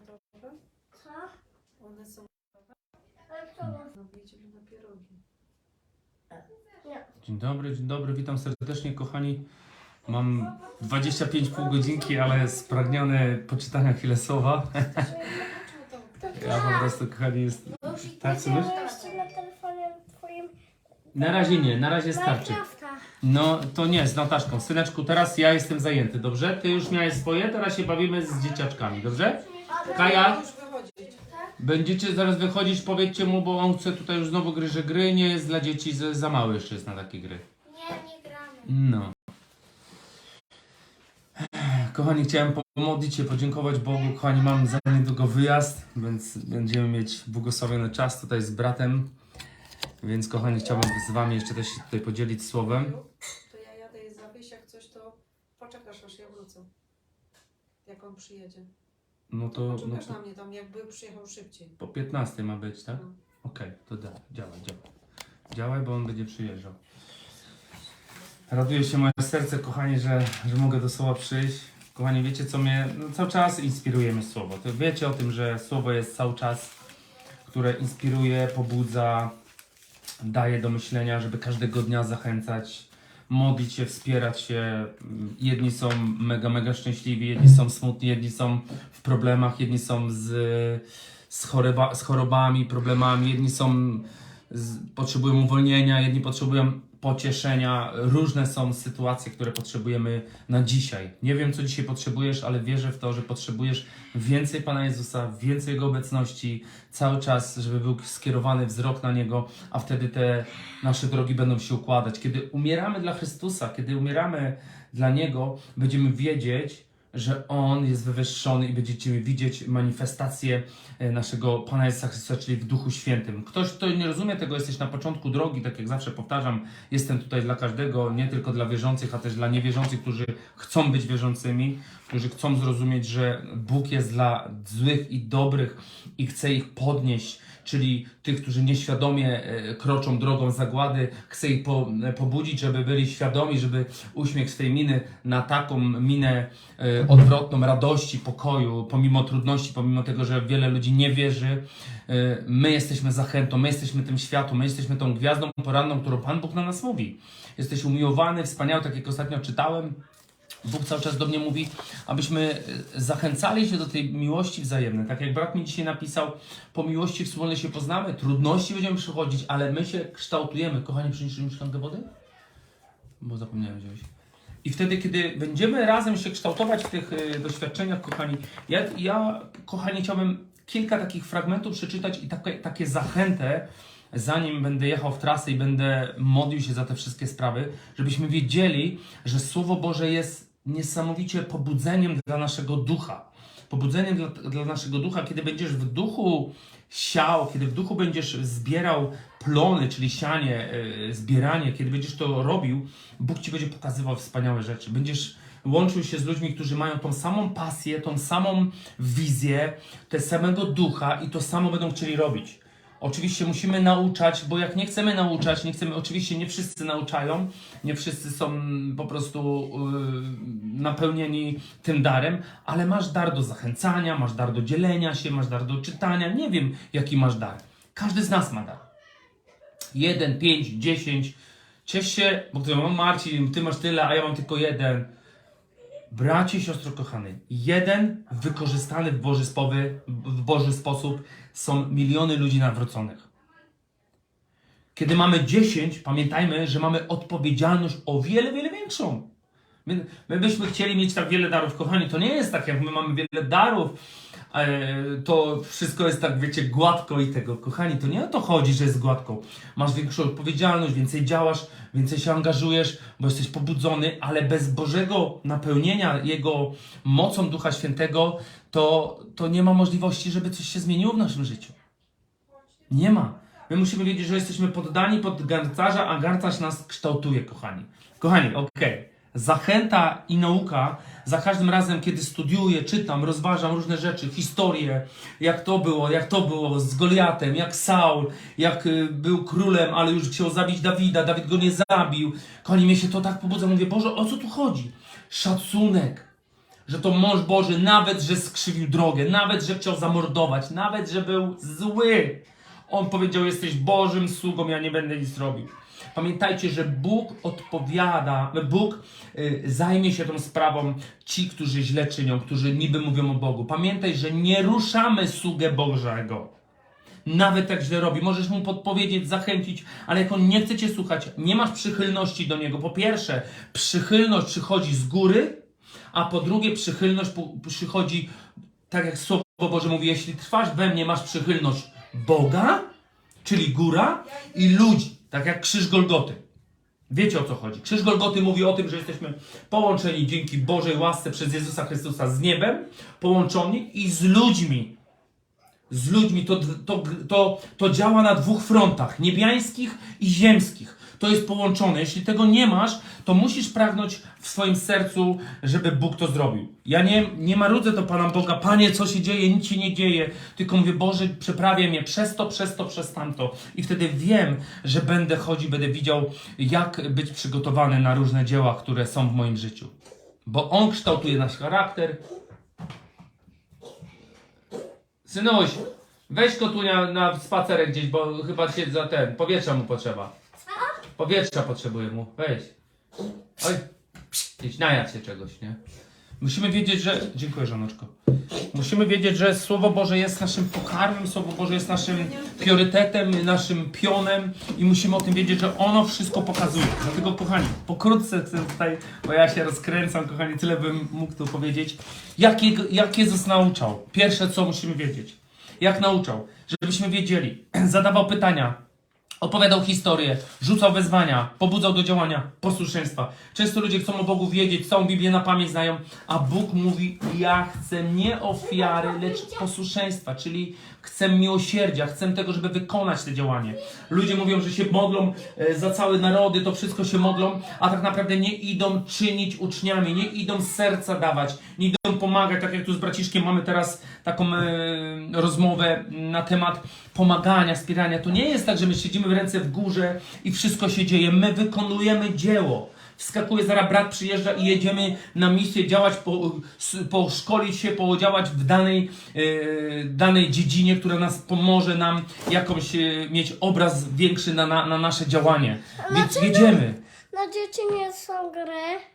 gotowe? Co? One są Ale co? no idziemy na pierogi. Nie. Dzień dobry, dzień dobry, witam serdecznie kochani. Mam 25 pół godzinki, ale spragniony poczytania chwilę słowa. Ja po prostu kochani jest... Tak, co myślisz? jeszcze na telefonie twoim Na razie nie, na razie starczy. Minecrafta. No to nie, z Nataszką. Syneczku, teraz ja jestem zajęty, dobrze? Ty już miałeś swoje, teraz się bawimy z dzieciaczkami, dobrze? Kaja, Już wychodzić. będziecie zaraz wychodzić, powiedzcie mu, bo on chce tutaj już znowu gry, że gry nie jest dla dzieci, za, za mały jeszcze jest na takie gry. Nie, nie gramy. No. Kochani, chciałem pomodlić się, podziękować Bogu. Kochani, mam za niedługo wyjazd, więc będziemy mieć błogosławiony czas tutaj z bratem. Więc kochani, chciałbym z wami jeszcze też się tutaj podzielić słowem. To ja jadę je zawieźć, jak coś to poczekasz aż ja wrócę. Jak on przyjedzie. No to, no Poczekasz to na mnie tam, jakby przyjechał szybciej. po 15 ma być, tak? No. Okej, to da, działaj, działaj. Działaj, bo on będzie przyjeżdżał. Raduje się moje serce, kochani, że, że mogę do słowa przyjść. Kochani, wiecie co mnie, no, cały czas inspirujemy słowo. To wiecie o tym, że słowo jest cały czas, które inspiruje, pobudza, daje do myślenia, żeby każdego dnia zachęcać, modlić się, wspierać się. Jedni są mega, mega szczęśliwi, jedni są smutni, jedni są w problemach, jedni są z, z, choroba, z chorobami, problemami, jedni są z, potrzebują uwolnienia, jedni potrzebują pocieszenia. Różne są sytuacje, które potrzebujemy na dzisiaj. Nie wiem, co dzisiaj potrzebujesz, ale wierzę w to, że potrzebujesz więcej Pana Jezusa, więcej Jego obecności, cały czas, żeby był skierowany wzrok na Niego, a wtedy te nasze drogi będą się układać. Kiedy umieramy dla Chrystusa, kiedy umieramy dla Niego, będziemy wiedzieć, że On jest wywyższony i będziecie widzieć manifestację e, naszego Pana Jezusa Chrystusa, czyli w Duchu Świętym. Ktoś, kto nie rozumie tego, jesteś na początku drogi, tak jak zawsze powtarzam, jestem tutaj dla każdego, nie tylko dla wierzących, a też dla niewierzących, którzy chcą być wierzącymi, którzy chcą zrozumieć, że Bóg jest dla złych i dobrych i chce ich podnieść, czyli tych, którzy nieświadomie e, kroczą drogą zagłady, chce ich po, e, pobudzić, żeby byli świadomi, żeby uśmiech z tej miny na taką minę e, odwrotną radości, pokoju, pomimo trudności, pomimo tego, że wiele ludzi nie wierzy, my jesteśmy zachętą, my jesteśmy tym światłem, my jesteśmy tą gwiazdą poranną, którą Pan Bóg na nas mówi. Jesteś umiłowany, wspaniały, tak jak ostatnio czytałem, Bóg cały czas do mnie mówi, abyśmy e, zachęcali się do tej miłości wzajemnej. Tak jak brat mi dzisiaj napisał, po miłości wspólnej się poznamy, trudności będziemy przychodzić, ale my się kształtujemy. Kochani, przyniesiesz mi szklankę wody? Bo zapomniałem wziąć. I wtedy, kiedy będziemy razem się kształtować w tych e, doświadczeniach, kochani, ja, ja, kochani, chciałbym kilka takich fragmentów przeczytać i takie, takie zachętę, zanim będę jechał w trasę i będę modlił się za te wszystkie sprawy, żebyśmy wiedzieli, że Słowo Boże jest niesamowicie pobudzeniem dla naszego ducha. Pobudzeniem dla, dla naszego ducha, kiedy będziesz w duchu siał, kiedy w duchu będziesz zbierał plony, czyli sianie, e, zbieranie, kiedy będziesz to robił, Bóg ci będzie pokazywał wspaniałe rzeczy. Będziesz łączył się z ludźmi, którzy mają tą samą pasję, tą samą wizję, te samego ducha i to samo będą chcieli robić. Oczywiście musimy nauczać, bo jak nie chcemy nauczać, nie chcemy, oczywiście nie wszyscy nauczają, nie wszyscy są po prostu yy, napełnieni tym darem, ale masz dar do zachęcania, masz dar do dzielenia się, masz dar do czytania, nie wiem jaki masz dar. Każdy z nas ma dar. Jeden, pięć, dziesięć. Ciesz się, bo ktoś mam Marcin, ty masz tyle, a ja mam tylko jeden. Bracie i siostro kochany, jeden wykorzystany w Boży, spowy, w Boży sposób są miliony ludzi nawróconych. Kiedy mamy 10, pamiętajmy, że mamy odpowiedzialność o wiele, wiele większą. My, my byśmy chcieli mieć tak wiele darów, kochani. To nie jest tak, jak my mamy wiele darów, to wszystko jest tak, wiecie, gładko i tego. Kochani, to nie o to chodzi, że jest gładko. Masz większą odpowiedzialność, więcej działasz, więcej się angażujesz, bo jesteś pobudzony, ale bez Bożego napełnienia Jego mocą Ducha Świętego, to, to nie ma możliwości, żeby coś się zmieniło w naszym życiu. Nie ma. My musimy wiedzieć, że jesteśmy poddani pod garncarza, a garncarz nas kształtuje, kochani. Kochani, okej. Zachęta i nauka za każdym razem, kiedy studiuję, czytam, rozważam różne rzeczy, historie, jak to było, jak to było z Goliatem, jak Saul, jak y, był królem, ale już chciał zabić Dawida, Dawid go nie zabił. Kochani, mnie się to tak pobudza, mówię, Boże, o co tu chodzi? Szacunek, że to mąż Boży, nawet że skrzywił drogę, nawet że chciał zamordować, nawet że był zły. On powiedział: Jesteś Bożym sługą, ja nie będę nic robił. Pamiętajcie, że Bóg odpowiada, Bóg y, zajmie się tą sprawą ci, którzy źle czynią, którzy niby mówią o Bogu. Pamiętaj, że nie ruszamy sługę Bożego. Nawet jak źle robi, możesz mu podpowiedzieć, zachęcić, ale jak on nie chce cię słuchać, nie masz przychylności do niego. Po pierwsze, przychylność przychodzi z góry, a po drugie, przychylność przychodzi, tak jak Słowo Boże mówi, jeśli trwasz we mnie, masz przychylność Boga, czyli góra, i ludzi, tak jak krzyż Golgoty. Wiecie o co chodzi. Krzyż Golgoty mówi o tym, że jesteśmy połączeni dzięki Bożej łasce przez Jezusa Chrystusa z niebem, połączeni i z ludźmi. Z ludźmi to, to, to, to działa na dwóch frontach, niebiańskich i ziemskich. To jest połączone. Jeśli tego nie masz, to musisz pragnąć w swoim sercu, żeby Bóg to zrobił. Ja nie, nie marudzę do Pana Boga, Panie, co się dzieje, nic się nie dzieje. Tylko mówię, Boże, przeprawię mnie przez to, przez to, przez tamto. I wtedy wiem, że będę chodził, będę widział, jak być przygotowany na różne dzieła, które są w moim życiu. Bo On kształtuje nasz charakter, Synuś, weź go tu na, na spacerek gdzieś, bo chyba się za ten, powietrza mu potrzeba. Powietrza potrzebuje mu, weź. Oj, gdzieś najadź się czegoś, nie? Musimy wiedzieć, że... Dziękuję, żonoczko. Musimy wiedzieć, że Słowo Boże jest naszym pokarmem, Słowo Boże jest naszym priorytetem, naszym pionem i musimy o tym wiedzieć, że ono wszystko pokazuje. Dlatego, kochani, pokrótce chcę tutaj, bo ja się rozkręcam, kochani, tyle bym mógł tu powiedzieć. Jak, jak Jezus nauczał? Pierwsze, co musimy wiedzieć. Jak nauczał? Żebyśmy wiedzieli. Zadawał pytania, Opowiadał historię, rzucał wezwania, pobudzał do działania, posłuszeństwa. Często ludzie chcą o Bogu wiedzieć, całą Biblię na pamięć znają, a Bóg mówi: Ja chcę nie ofiary, lecz posłuszeństwa, czyli chcę miłosierdzia, chcę tego, żeby wykonać to działanie. Ludzie mówią, że się modlą e, za całe narody, to wszystko się modlą, a tak naprawdę nie idą czynić uczniami, nie idą serca dawać, nie idą pomagać, tak jak tu z braciszkiem mamy teraz taką e, rozmowę na temat pomagania, wspierania. To nie jest tak, że my siedzimy w ręce w górze i wszystko się dzieje. My wykonujemy dzieło. Wskakuje, zaraz brat przyjeżdża i jedziemy na misję działać, po, poszkolić się, podziałać w danej, e, danej dziedzinie, która nas pomoże nam jakąś e, mieć obraz większy na, na, na nasze działanie. Więc jedziemy. Na dzieci nie są gry.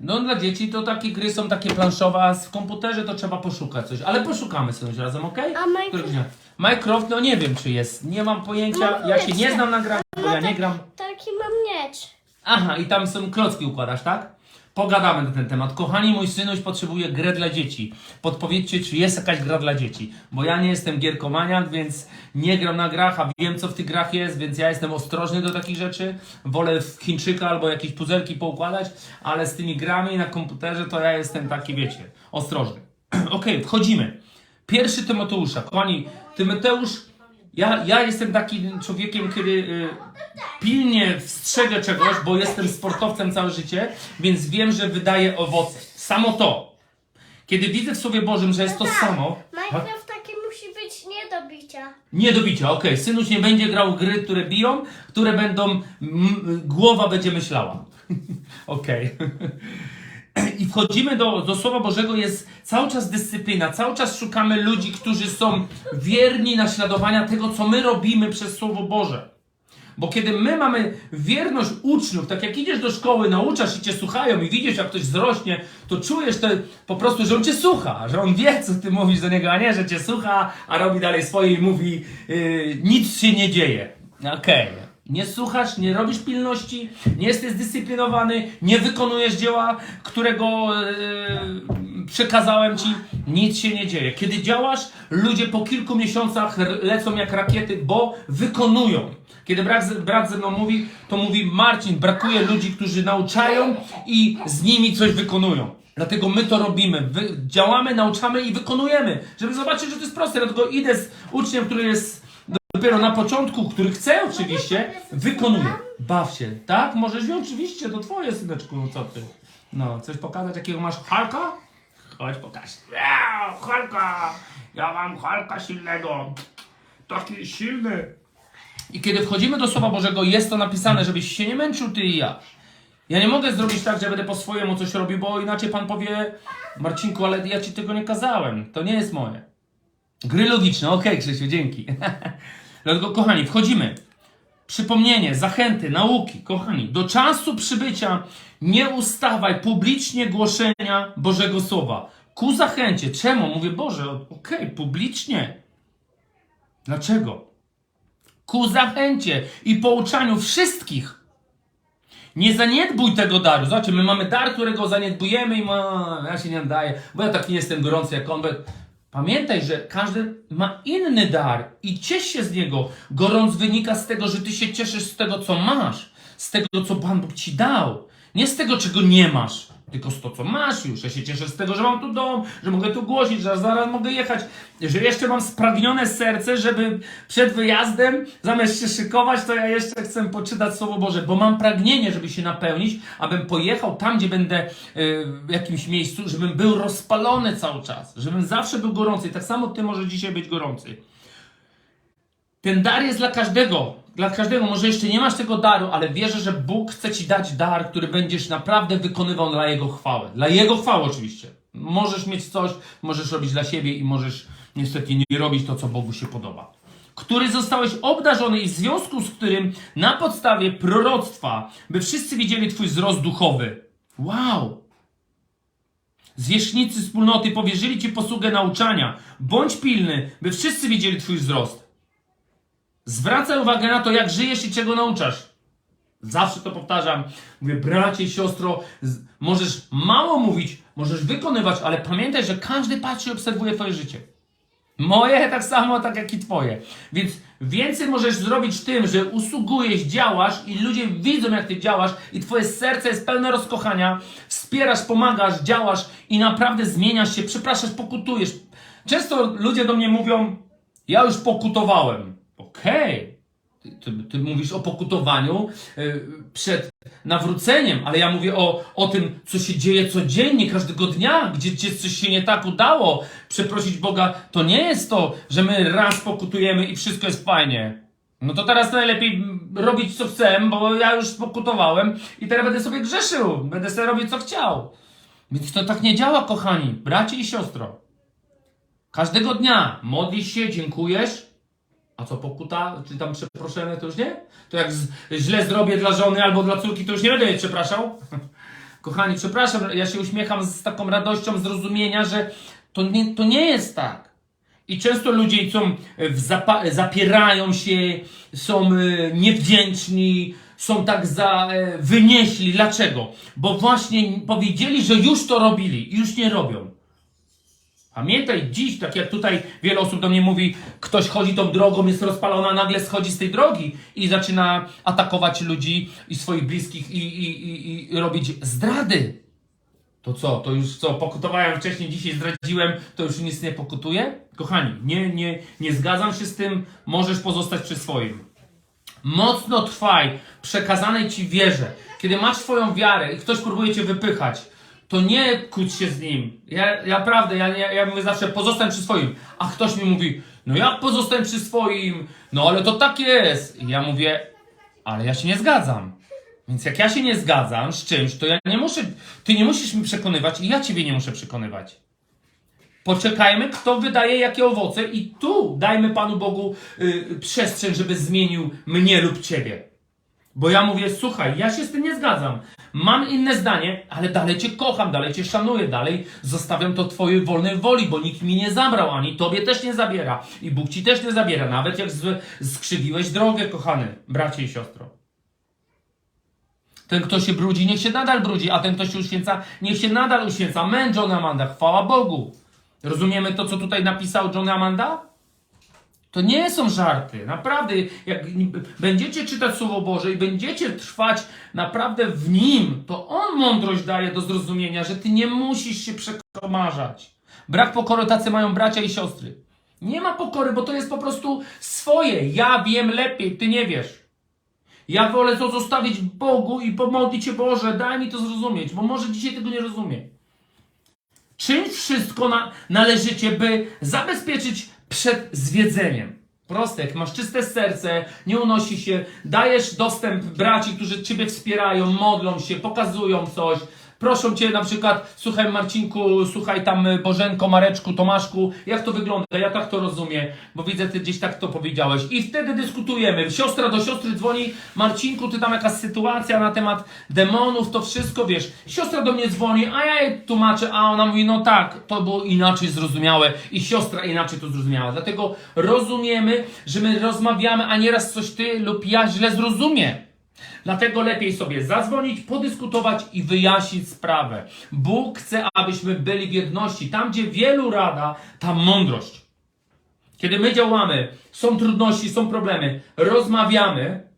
No dla dzieci to takie gry są takie planszowe, a w komputerze to trzeba poszukać coś. Ale poszukamy sobie razem, ok? A Minecraft? Minecraft, no nie wiem czy jest. Nie mam pojęcia. No Ja się nie znam na graniu, bo ja nie gram. Taki mam miecz. Aha, i tam są klocki układasz, tak? Pogadamy na ten temat. Kochani, mój synuś potrzebuje grę dla dzieci. Podpowiedzcie, czy jest jakaś gra dla dzieci. Bo ja nie jestem gierkomaniak, więc nie gram na grach, a wiem, co w tych grach jest, więc ja jestem ostrożny do takich rzeczy. Wolę Chińczyka albo jakieś puzelki poukładać, ale z tymi grami na komputerze to ja jestem taki, wiecie, ostrożny. Okej, wchodzimy. Pierwszy Tymoteusza. Kochani, Tymoteusz, ja, ja jestem takim człowiekiem, kiedy y, pilnie wstrzegę czegoś, bo jestem sportowcem całe życie, więc wiem, że wydaje owoce. Samo to. Kiedy widzę w Słowie Bożym, że jest to samo, Minecraft taki musi być nie do bicia. nie do bicia, okej, synuś nie będzie grał w gry, które biją, które będą, m, głowa będzie myślała. Okej. I wchodzimy do, do Słowa Bożego, jest cały czas dyscyplina, cały czas szukamy ludzi, którzy są wierni naśladowania tego, co my robimy przez Słowo Boże. Bo kiedy my mamy wierność uczniów, tak jak idziesz do szkoły, nauczasz i cię słuchają i widzisz, jak ktoś wzrośnie, to czujesz to po prostu, że on cię słucha, że on wie, co ty mówisz do niego, a nie, że cię słucha, a robi dalej swoje i mówi, yy, nic się nie dzieje. Okej. Nie słuchasz, nie robisz pilności, nie jesteś zdyscyplinowany, nie wykonujesz dzieła, którego yy, przekazałem ci, nic się nie dzieje. Kiedy działasz, ludzie po kilku miesiącach lecą jak rakiety, bo wykonują. Kiedy brat, brat ze mną mówi, to mówi Marcin, brakuje ludzi, którzy nauczają i z nimi coś wykonują. Dlatego my to robimy. Wy, działamy, nauczamy i wykonujemy. Żeby zobaczyć, że to jest proste. Dlatego idę z uczniem, który jest dopiero na początku, który chce oczywiście, wykonuje. Baw się. Tak? Możesz wziąć oczywiście, to twoje syneczku, no co ty. No, coś pokazać, jakiego masz Halka? Chodź pokaż. Ja, Halka! Ja mam Halka silnego. Taki silny. I kiedy wchodzimy do Słowa Bożego, jest to napisane, żebyś się nie męczył ty i ja. Ja nie mogę zrobić tak, że będę po swojemu coś robił, bo inaczej pan powie, Marcinku, ale ja ci tego nie kazałem. To nie jest moje. Gry logiczne, okej, Krzysiu, dzięki. Dlatego, kochani, wchodzimy. Przypomnienie, zachęty, nauki, kochani, do czasu przybycia nie ustawaj publicznie głoszenia Bożego Słowa. Ku zachęcie. Czemu? Mówię, Boże, okej, publicznie. Dlaczego? Ku zachęcie i pouczaniu wszystkich. Nie zaniedbuj tego daru. Zobaczcie, my mamy dar, którego zaniedbujemy i ma, ja się nie nadaję, bo ja tak nie jestem gorący jak on. Pamiętaj, że każdy ma inny dar i ciesz się z niego. Gorąc wynika z tego, że ty się cieszysz z tego, co masz, z tego, co Pan Bóg ci dał. Nie z tego, czego nie masz, tylko z to, co masz już. Ja się cieszę z tego, że mam tu dom, że mogę tu głosić, że zaraz mogę jechać, że jeszcze mam spragnione serce, żeby przed wyjazdem, zamiast się szykować, to ja jeszcze chcę poczytać Słowo Boże, bo mam pragnienie, żeby się napełnić, abym pojechał tam, gdzie będę y, w jakimś miejscu, żebym był rozpalony cały czas, żebym zawsze był gorący. Tak samo ty może dzisiaj być gorący. Ten dar jest dla każdego. Dla każdego. Może jeszcze nie masz tego daru, ale wierzę, że Bóg chce ci dać dar, który będziesz naprawdę wykonywał dla Jego chwały. Dla Jego chwały oczywiście. Możesz mieć coś, możesz robić dla siebie i możesz niestety nie robić to, co Bogu się podoba. Który zostałeś obdarzony i w związku z którym na podstawie proroctwa, by wszyscy widzieli Twój wzrost duchowy. Wow! Zwierzchnicy wspólnoty powierzyli Ci posługę nauczania. Bądź pilny, by wszyscy widzieli Twój wzrost. Zwracaj uwagę na to, jak żyjesz i czego nauczasz. Zawsze to powtarzam. Mówię, bracie i siostro, możesz mało mówić, możesz wykonywać, ale pamiętaj, że każdy patrzy i obserwuje Twoje życie. Moje tak samo, tak jak i Twoje. Więc więcej możesz zrobić tym, że usługujesz, działasz i ludzie widzą, jak Ty działasz i Twoje serce jest pełne rozkochania, wspierasz, pomagasz, działasz i naprawdę zmieniasz się, przepraszasz, pokutujesz. Często ludzie do mnie mówią, ja już pokutowałem. Okej. Ty, ty, ty mówisz o pokutowaniu y, przed nawróceniem, ale ja mówię o, o tym, co się dzieje codziennie, każdego dnia, gdzie, gdzie coś się nie tak udało. Przeprosić Boga, to nie jest to, że my raz pokutujemy i wszystko jest fajnie. No to teraz najlepiej robić co chcę, bo ja już pokutowałem i teraz będę sobie grzeszył, będę sobie robić co chciał. Więc to tak nie działa, kochani, bracie i siostro. Każdego dnia modlisz się, dziękujesz, a co pokuta, czy tam przeproszenie, to już nie? To jak z, źle zrobię dla żony albo dla córki, to już nie będę jej przepraszał? Kochani, przepraszam, ja się uśmiecham z taką radością zrozumienia, że to nie, to nie jest tak. I często ludzie są w zapa- zapierają się, są e, niewdzięczni, są tak za e, wynieśli. Dlaczego? Bo właśnie powiedzieli, że już to robili już nie robią. Pamiętaj, dziś, tak jak tutaj wiele osób do mnie mówi, ktoś chodzi tą drogą, jest rozpalona, nagle schodzi z tej drogi i zaczyna atakować ludzi i swoich bliskich i, i, i, i robić zdrady. To co, to już co, pokutowałem wcześniej, dzisiaj zdradziłem, to już nic nie pokutuję? Kochani, nie, nie, nie zgadzam się z tym, możesz pozostać przy swoim. Mocno trwaj przekazanej ci wierze. Kiedy masz swoją wiarę i ktoś próbuje cię wypychać, to nie kłóć się z nim. Ja, ja prawdę, ja, ja, ja mówię zawsze pozostań przy swoim. A ktoś mi mówi, no jak pozostań przy swoim? No ale to tak jest. I ja mówię, ale ja się nie zgadzam. Więc jak ja się nie zgadzam z czymś, to ja nie muszę, ty nie musisz mi przekonywać i ja ciebie nie muszę przekonywać. Poczekajmy, kto wydaje jakie owoce i tu dajmy Panu Bogu y, przestrzeń, żeby zmienił mnie lub ciebie. Bo ja mówię, słuchaj, ja się z tym nie zgadzam. Mam inne zdanie, ale dalej cię kocham, dalej cię szanuję, dalej zostawiam to twojej wolnej woli, bo nikt mi nie zabrał, ani tobie też nie zabiera. I Bóg ci też nie zabiera, nawet jak skrzywiłeś drogę, kochany bracie i siostro. Ten, kto się brudzi, niech się nadal brudzi, a ten, kto się uświęca, niech się nadal uświęca. Amen, Amanda, chwała Bogu. Rozumiemy to, co tutaj napisał John Amanda? To nie są żarty. Naprawdę, jak będziecie czytać Słowo Boże i będziecie trwać naprawdę w nim, to On mądrość daje do zrozumienia, że ty nie musisz się przekomarzać. Brak pokory tacy mają bracia i siostry. Nie ma pokory, bo to jest po prostu swoje. Ja wiem lepiej, ty nie wiesz. Ja wolę to zostawić Bogu i pomodlić się, Boże, daj mi to zrozumieć, bo może dzisiaj tego nie rozumiem. Czyń wszystko na, należycie, by zabezpieczyć przed zwiedzeniem. Proste, jak masz czyste serce, nie unosi się, dajesz dostęp braci, którzy Ciebie wspierają, modlą się, pokazują coś, proszą Cię na przykład, słuchaj Marcinku, słuchaj tam y, Bożenko, Mareczku, Tomaszku, jak to wygląda, ja tak to rozumiem, bo widzę, Ty gdzieś tak to powiedziałeś. I wtedy dyskutujemy, siostra do siostry dzwoni, Marcinku, Ty tam jakaś sytuacja na temat demonów, to wszystko, wiesz, siostra do mnie dzwoni, a ja jej tłumaczę, a ona mówi, no tak, to było inaczej zrozumiałe i siostra inaczej to zrozumiała. Dlatego rozumiemy, że my rozmawiamy, a nieraz coś Ty lub ja źle zrozumie. Dlatego lepiej sobie zadzwonić, podyskutować i wyjaśnić sprawę. Bóg chce, abyśmy byli w jedności. Tam, gdzie wielu rada, tam mądrość. Kiedy my działamy, są trudności, są problemy, rozmawiamy,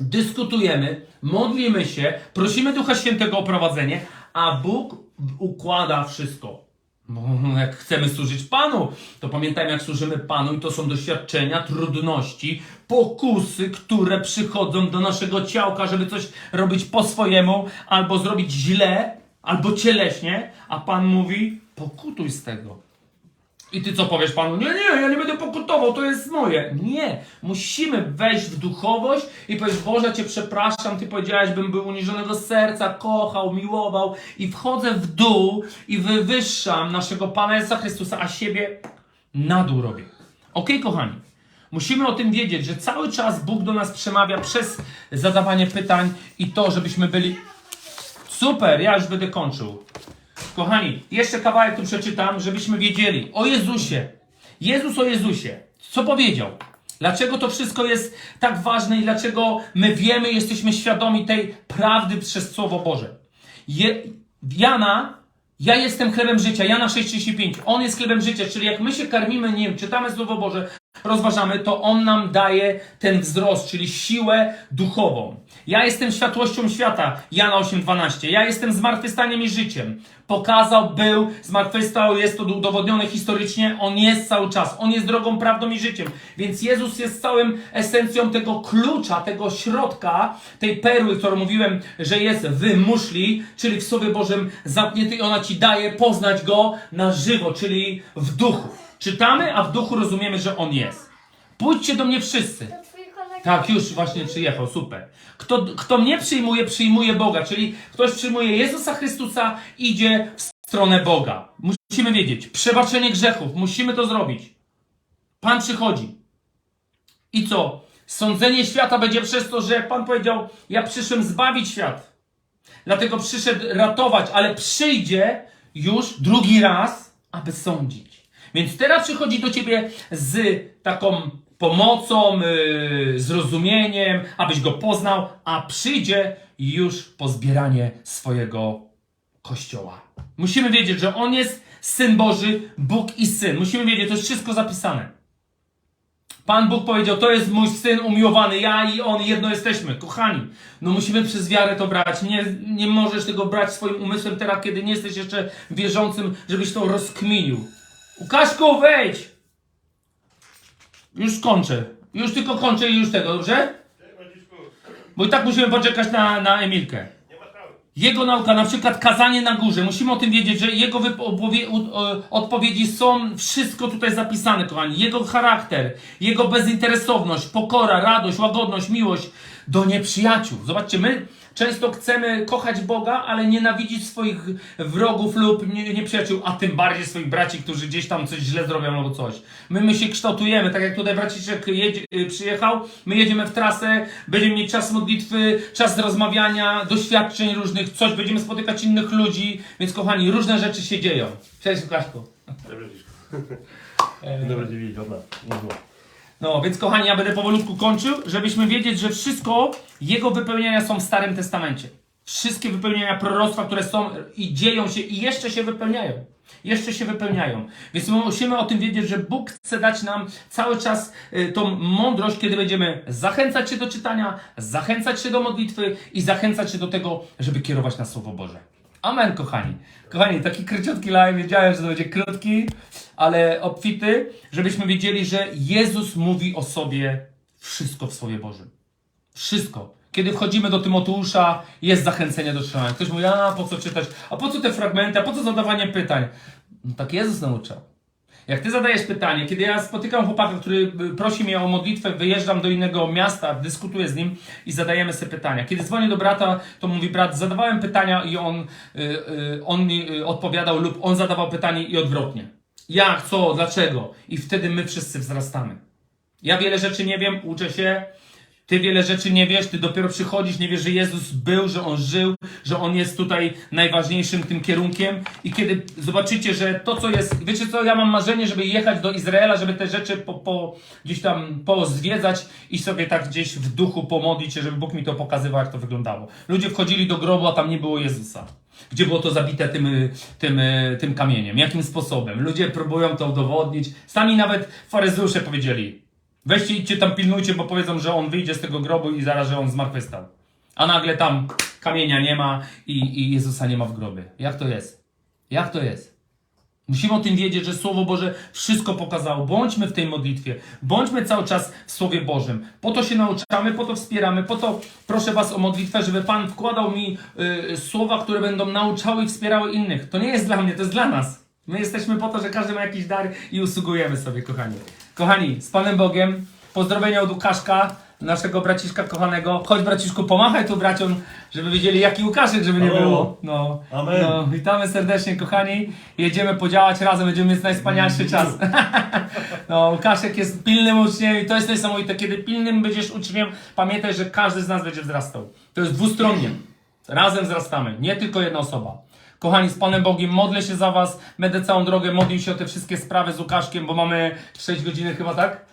dyskutujemy, modlimy się, prosimy Ducha Świętego o prowadzenie, a Bóg układa wszystko. Bo jak chcemy służyć Panu, to pamiętajmy, jak służymy Panu, i to są doświadczenia, trudności, pokusy, które przychodzą do naszego ciałka, żeby coś robić po swojemu, albo zrobić źle, albo cieleśnie, a Pan mówi: pokutuj z tego. I ty co powiesz panu? Nie, nie, ja nie będę pokutował, to jest moje. Nie, musimy wejść w duchowość i powiedzieć, Boże, cię przepraszam, ty powiedziałeś, bym był uniżonego serca, kochał, miłował i wchodzę w dół i wywyższam naszego Pana Jezusa Chrystusa, a siebie na dół robię. Okej, kochani? Musimy o tym wiedzieć, że cały czas Bóg do nas przemawia przez zadawanie pytań i to, żebyśmy byli... Super, ja już będę kończył. Kochani, jeszcze kawałek tu przeczytam, żebyśmy wiedzieli o Jezusie. Jezus o Jezusie. Co powiedział? Dlaczego to wszystko jest tak ważne i dlaczego my wiemy, jesteśmy świadomi tej prawdy przez Słowo Boże? Je, Jana, ja jestem chlebem życia, Jana 6,35. On jest chlebem życia, czyli jak my się karmimy nim, czytamy Słowo Boże, rozważamy, to On nam daje ten wzrost, czyli siłę duchową. Ja jestem światłością świata, Jana 8,12. Ja jestem zmartwychwstaniem i życiem. Pokazał, był, zmartwychwstał, jest to udowodnione historycznie, On jest cały czas. On jest drogą, prawdą i życiem. Więc Jezus jest całym esencją tego klucza, tego środka, tej perły, którą mówiłem, że jest w muszli, czyli w Słowie Bożym zamknięty i ona Ci daje poznać Go na żywo, czyli w duchu. Czytamy, a w duchu rozumiemy, że On jest. Pójdźcie do mnie wszyscy. To twój kolega. Tak, już właśnie przyjechał, super. Kto, kto mnie przyjmuje, przyjmuje Boga, czyli ktoś przyjmuje Jezusa Chrystusa, idzie w stronę Boga. Musimy wiedzieć, przebaczenie grzechów, musimy to zrobić. Pan przychodzi. I co? Sądzenie świata będzie przez to, że Pan powiedział, ja przyszłem zbawić świat. Dlatego przyszedł ratować, ale przyjdzie już drugi raz, aby sądzić. Więc teraz przychodzi do ciebie z taką pomocą, yy, zrozumieniem, abyś go poznał, a przyjdzie już po zbieranie swojego kościoła. Musimy wiedzieć, że on jest syn Boży, Bóg i syn. Musimy wiedzieć, to jest wszystko zapisane. Pan Bóg powiedział, to jest mój syn umiłowany, ja i on jedno jesteśmy, kochani. No musimy przez wiarę to brać. Nie, nie możesz tego brać swoim umysłem teraz, kiedy nie jesteś jeszcze wierzącym, żebyś to rozkminił. Łukaszku, wejdź! Już skończę. Już tylko kończę i już tego, dobrze? Bo i tak musimy poczekać na, na Emilkę. Jego nauka, na przykład kazanie na górze, musimy o tym wiedzieć, że jego odpowiedzi są wszystko tutaj zapisane, kochani. Jego charakter, jego bezinteresowność, pokora, radość, łagodność, miłość do nieprzyjaciół. Zobaczcie, my często chcemy kochać Boga, ale nienawidzić swoich wrogów lub nie, nieprzyjaciół, a tym bardziej swoich braci, którzy gdzieś tam coś źle zrobią albo coś. My, my się kształtujemy, tak jak tutaj braciszek jedzie, y, przyjechał, my jedziemy w trasę, będziemy mieć czas modlitwy, czas rozmawiania, doświadczeń różnych, coś, będziemy spotykać innych ludzi, więc kochani, różne rzeczy się dzieją. Cześć Łukaszku. Dobry dziś. Dobry dzień. No, więc kochani, ja będę powolutku kończył, żebyśmy wiedzieć, że wszystko jego wypełnienia są w Starym Testamencie. Wszystkie wypełnienia proroctwa, które są i dzieją się i jeszcze się wypełniają. Jeszcze się wypełniają. Więc my musimy o tym wiedzieć, że Bóg chce dać nam cały czas y, tą mądrość, kiedy będziemy zachęcać się do czytania, zachęcać się do modlitwy i zachęcać się do tego, żeby kierować na Słowo Boże. Amen, kochani. Kochani, taki króciutki live, wiedziałem, że to będzie krótki, ale obfity, żebyśmy wiedzieli, że Jezus mówi o sobie wszystko w Słowie Bożym. Wszystko. Kiedy wchodzimy do Tymoteusza, jest zachęcenie do czytania. Ktoś mówi, a po co czytać? A po co te fragmenty? A po co zadawanie pytań? No tak Jezus nauczał. Jak ty zadajesz pytanie, kiedy ja spotykam chłopaka, który y, prosi mnie o modlitwę, wyjeżdżam do innego miasta, dyskutuję z nim i zadajemy sobie pytania. Kiedy dzwonię do brata, to mówi brat, zadawałem pytania i on, y, y, on mi odpowiadał lub on zadawał pytanie i odwrotnie. Jak, co, dlaczego? I wtedy my wszyscy wzrastamy. Ja wiele rzeczy nie wiem, uczę się. Ty wiele rzeczy nie wiesz, ty dopiero przychodzisz, nie wiesz, że Jezus był, że On żył, że On jest tutaj najważniejszym tym kierunkiem. I kiedy zobaczycie, że to, co jest. Wiecie co, ja mam marzenie, żeby jechać do Izraela, żeby te rzeczy po, po, gdzieś tam pozwiedzać i sobie tak gdzieś w duchu pomodlić się, żeby Bóg mi to pokazywał, jak to wyglądało. Ludzie wchodzili do grobu, a tam nie było Jezusa. Gdzie było to zabite tym, tym, tym kamieniem? Jakim sposobem? Ludzie próbują to udowodnić. Sami nawet faryzeusze powiedzieli: Weźcie, idźcie tam, pilnujcie, bo powiedzą, że on wyjdzie z tego grobu i zaraz, że on zmartwychwstał. A nagle tam kamienia nie ma i, i Jezusa nie ma w grobie. Jak to jest? Jak to jest? Musimy o tym wiedzieć, że Słowo Boże wszystko pokazało. Bądźmy w tej modlitwie. Bądźmy cały czas w Słowie Bożym. Po to się nauczamy, po to wspieramy, po to proszę Was o modlitwę, żeby Pan wkładał mi y, słowa, które będą nauczały i wspierały innych. To nie jest dla mnie, to jest dla nas. My jesteśmy po to, że każdy ma jakiś dar i usługujemy sobie, kochani. Kochani, z Panem Bogiem, pozdrowienia od Łukaszka, naszego braciszka kochanego. Chodź braciszku, pomachaj tu braciom, żeby wiedzieli jaki Łukaszek, żeby nie Halo. było. No. Amen. No, witamy serdecznie kochani. Jedziemy podziałać razem, będziemy mieć najwspanialszy czas. No, Łukaszek jest pilnym uczniem i to jest niesamowite. Kiedy pilnym będziesz uczniem, pamiętaj, że każdy z nas będzie wzrastał. To jest dwustronnie. Razem wzrastamy, nie tylko jedna osoba. Kochani, z Panem Bogiem modlę się za Was. Będę całą drogę modlił się o te wszystkie sprawy z Łukaszkiem, bo mamy 6 godzin chyba, tak?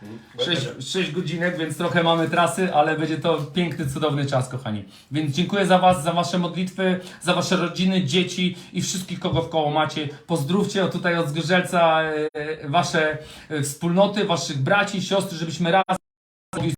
6, 6 godzinek, więc trochę mamy trasy, ale będzie to piękny, cudowny czas, kochani. Więc dziękuję za Was, za Wasze modlitwy, za Wasze rodziny, dzieci i wszystkich, kogo w koło macie. Pozdrówcie tutaj od Zgorzelca e, Wasze e, wspólnoty, Waszych braci, siostry, żebyśmy razem